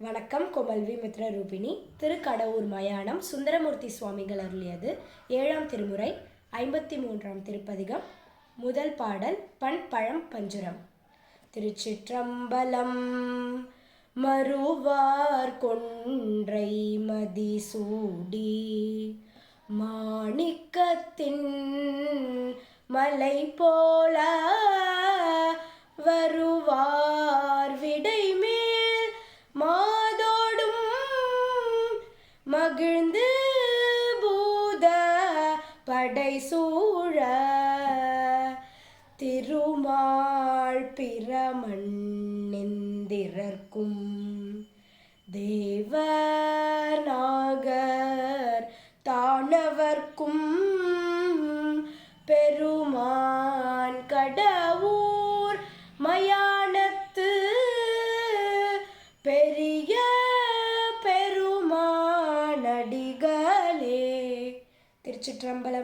வணக்கம் கோமல்வி மித்ர ரூபிணி திருக்கடவுர் மயானம் சுந்தரமூர்த்தி சுவாமிகள் அருளியது ஏழாம் திருமுறை ஐம்பத்தி மூன்றாம் திருப்பதிகம் முதல் பாடல் பண் பழம் பஞ்சுரம். திருச்சிற்றம்பலம் மறுவார் கொன்றை மதிசூடி மாணிக்கத்தின் மலை போல வருவார் மகிழ்ந்து பூத படை சூழ. திருமால் பிரமண்ணிந்திரர்க்கும் தேவநாகர் தானவர்க்கும் பெருமான் கட அடிகளே. திருச்சிற்றம்பலம்